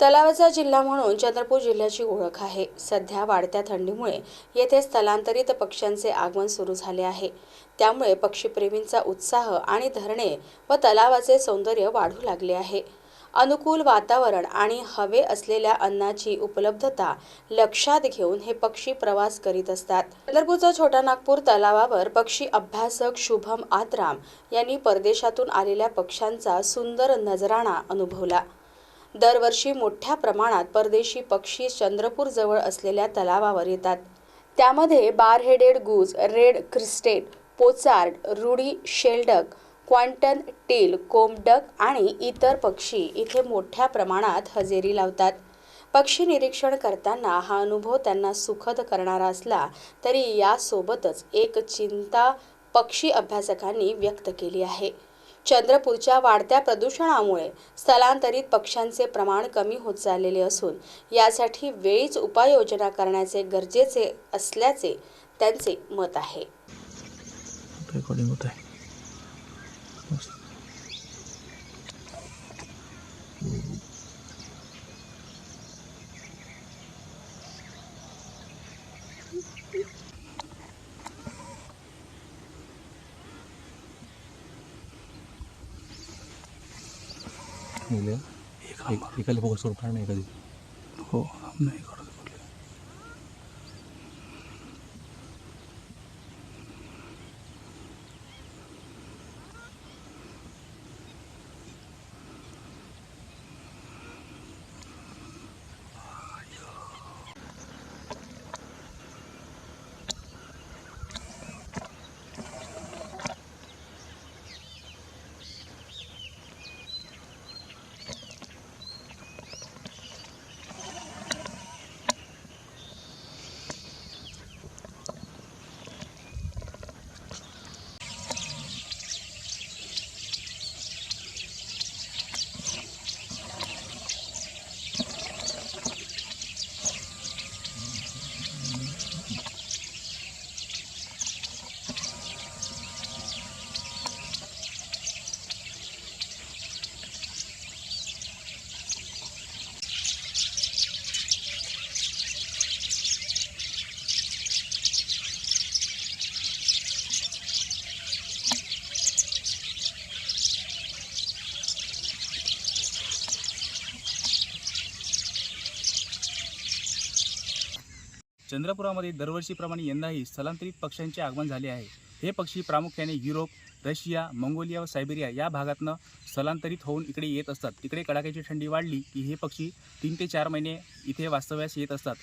तलावाचा जिल्हा म्हणून चंद्रपूर जिल्ह्याची ओळख आहे. सध्या वाढत्या थंडीमुळे येथे स्थलांतरित पक्ष्यांचे आगमन सुरू झाले आहे. त्यामुळे पक्षीप्रेमींचा उत्साह आणि धरणे व तलावाचे सौंदर्य वाढू लागले आहे. अनुकूल वातावरण आणि हवे असलेल्या अन्नाची उपलब्धता लक्षात घेऊन हे पक्षी प्रवास करीत असतात. चंद्रपूरचा छोटा नागपूर तलावावर पक्षी अभ्यासक शुभम आत्राम यांनी परदेशातून आलेल्या पक्ष्यांचा सुंदर नजराणा अनुभवला. दरवर्षी मोठ्या प्रमाणात परदेशी पक्षी चंद्रपूर जवळ असलेल्या तलावावर येतात. त्यामध्ये bar headed goose red crested pochard ruddy shelduck cotton teal comb duck आणि इतर पक्षी इथे मोठ्या प्रमाणात हजेरी लावतात. पक्षी निरीक्षण करताना हा अनुभव त्यांना सुखद करणारा असला तरी यासोबतच एक चिंता पक्षी अभ्यासकांनी व्यक्त केली आहे. चंद्रपूरच्या वाढत्या प्रदूषणामुळे स्थलांतरित पक्ष्यांचे प्रमाण कमी होत चाललेले असून यासाठी वेळीच उपाययोजना करण्याचे गरजेचे असल्याचे त्यांचे मत आहे. निघले एकाला फोकस करून काढ नाही कधी. हो नाही करत. चंद्रपुरामध्ये दरवर्षीप्रमाणे यंदाही स्थलांतरित पक्ष्यांचे आगमन झाले आहे. हे पक्षी प्रामुख्याने युरोप रशिया मंगोलिया व सायबेरिया या भागातनं स्थलांतरित होऊन इकडे येत असतात. तिकडे कडाक्याची थंडी वाढली की हे पक्षी तीन ते चार महिने इथे वास्तव्यास येत असतात.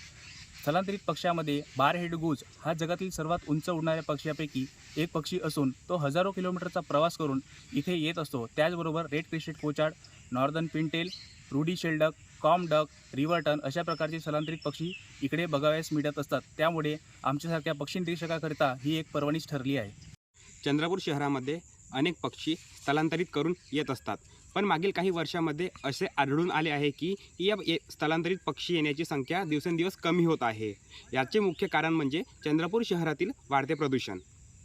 स्थलांतरित पक्ष्यामध्ये बार हेड गुज हा जगातील सर्वात उंच उडणाऱ्या पक्ष्यापैकी एक पक्षी असून तो हजारो किलोमीटरचा प्रवास करून इथे येत असतो. त्याचबरोबर red crested pochard northern pintail ruddy shelduck comb duck river tern अशा प्रकारचे स्थलांतरित पक्षी इकडे बघावयास मिळत असतात. त्यामुळे आमच्यासारख्या पक्षी निरीक्षकाकरिता ही एक पर्वणीच ठरली आहे. चंद्रपूर शहरामध्ये अनेक पक्षी स्थलांतरित करून येत असतात. पण मागील काही वर्षामध्ये असे आढळून आले आहे की या स्थलांतरित पक्षी येण्याची संख्या दिवसेंदिवस कमी होत आहे. याचे मुख्य कारण म्हणजे चंद्रपूर शहरातील वाढते प्रदूषण.